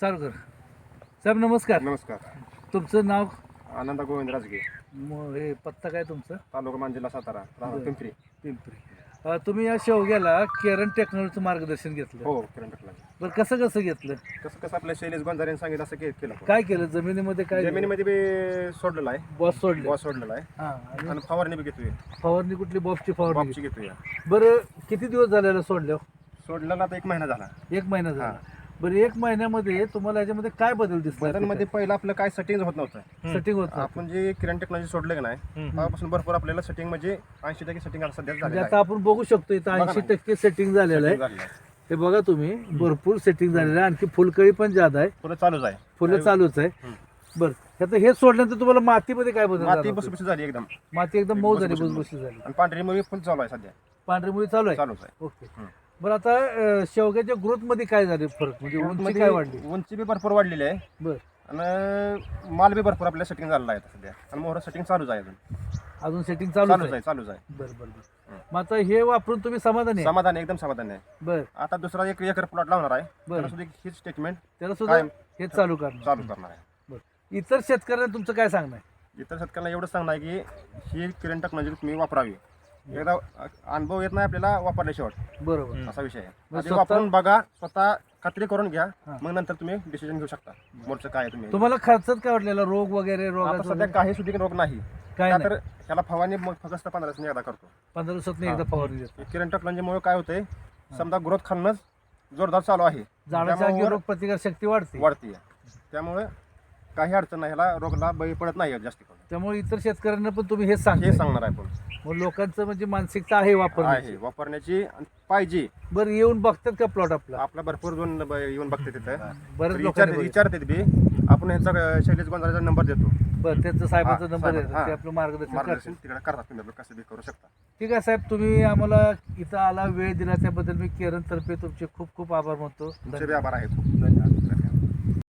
चालू कर. साहेब नमस्कार. नमस्कार. तुमचं नाव? आनंदा गोविंद राजगे. म- हे पत्ता काय तुमचं? तालुका मांजिल्ला सातारा राहणार बरं. पिंपरी. पिंपरी. अं, तुम्ही या शेवग्याला केरन टेक्नॉलॉजीचं मार्गदर्शन घेतलं. हो किरण टकला बरं कसं कसं घेतलं? कसं कसं आपल्या शैलेश गोंजारेने सांगितलं असं के- केलं. आपण. काय केलं? जमिनीमध्ये काय जमिनीमध्ये बी सोडलेला आहे. बॉस सोडले. बॉस सोडलेला आहे. हा आणि आणि फवारणी बी घेतोय. फवारणी कुठली? बॉबची फवारणी बॉबची घेतोय. घेतली. बरं किती दिवस झालेलं सोडल्या सोडलेला आता एक महिना झाला. एक महिना झाला. बरं एक महिन्यामध्ये तुम्हाला याच्यामध्ये काय बदल दिसला बदलमध्ये पहिलं आपलं काय सेटिंग होत नव्हतं. सेटिंग होत. आपण जे किरण टेक्नॉलॉजी सोडलं की नाही. तेव्हापासून भरपूर आपल्याला सेटिंग म्हणजे ऐंशी टक्के सेटिंग सध्या म्हणजे आता आपण बघू शकतो इथं ऐंशी. टक्के सेटिंग झालेलं आहे. हे बघा तुम्ही भरपूर सेटिंग झालेलं आहे. आणखी फुलकळी पण जादा आहे. पुढे चालूच आहे. फुलं चालूच आहे. बरं ह्याचं हे सोडल्यानंतर तुम्हाला मातीमध्ये काय बदल माती? बसबशी झाली एकदम. माती एकदम मऊ झाली भुसभुशीत झाली. आणि पांढरी मुळी फुल चालू आहे सध्या. पांढरी मुळी चालू आहे? चालूच आहे. ओके. बरं आता अं, शेवग्याच्या ग्रोथमध्ये काय झाले फरक? म्हणजे उंची मध्ये काय वाढली? उंची बी भरपूर वाढलेली आहे. बर. आणि माल बी भरपूर आपल्या सेटिंग झालेला आहे आता सध्या. आणि मोहर सेटिंग चालूच आहे अजून. अजून सेटिंग चालू चालूच आहे? आहे चालूच आहे. बरं बरं बरं. हं. मग आता हे वापरून तुम्ही समाधानी आहे? समाधान आहे, एकदम समाधान आहे. बर. आता दुसरा एक एकर प्लॉट लावणार आहे. बरं. त्याला सुद्धा हीच स्टेटमेंट त्याला सुद्धा कायम हे चालू करणार. चालू करणार आहे. बरं. इतर शेतकऱ्यांना तुमचं काय सांगणं आहे? इतर शेतकऱ्यांना एवढं सांगणार आहे की ही किरण टेक्नॉलॉजी तुम्ही वापरावी. एकदा अनुभव येत नाही आपल्याला वापरल्याशिवाय. बरोबर. असा विषय आहे. मग आधी स्वतः- वापरून बघा स्वतः खात्री करून घ्या. हां. मग नंतर तुम्ही डिसिजन घेऊ शकता. मोठं काय आहे तुम्ही? तुम्हाला खर्चात काय वाटलेला? रोग वगैरे आता रोगाचा सध्या वगैरे? काही सुधी रोग नाही. काय का नाही. तर ह्याला फवारणी मग फक्त पंधरा दिवसांनी एकदा करतो. पंधरा दिवसात हां. एकदा फवारणी देतो. हे किरण टेक्नॉलॉजीमुळे काय होतंय? समजा ग्रोथ खालनच जोरदार चालू आहे. झाडाच्या त्यामुळे अंगी वर रोग प्रतिकार शक्ती वाढते. वाढते त्यामुळे काही अडचण नाही. ह्याला रोगला बळी पडत नाही जास्त करून. त्यामुळे इतर शेतकऱ्यांना पण तुम्ही हेच सांगता हे सांगणार आहे आपण मग लोकांचं म्हणजे मानसिकता आहे वापरण्याची. आहे वापरण्याची आणि पाहिजे. बरं येऊन बघतात का प्लॉट आपला? आपला भरपूर दोन ब- येऊन बघते तिथं. बरेच तर लोकांनी विचार विचारते बी. आपण ह्यांचा अ, शैलेश गोंधळाचा नंबर देतो. बरं त्यांचं साहेबांचा हां, नंबर साहेब, आहे ते हां. आपलं मार्गदर्शन मार्गदर्शन तिकडे करतात. तुम्ही आपलं कसं बी करू शकता. ठीक आहे साहेब तुम्ही आम्हाला इथं आला वेळ दिला त्याबद्दल मी केरन तर्फे तुमचे खूप खूप आभार मानतो. तुमचे बी आभार आहे खूप. धन्यवाद.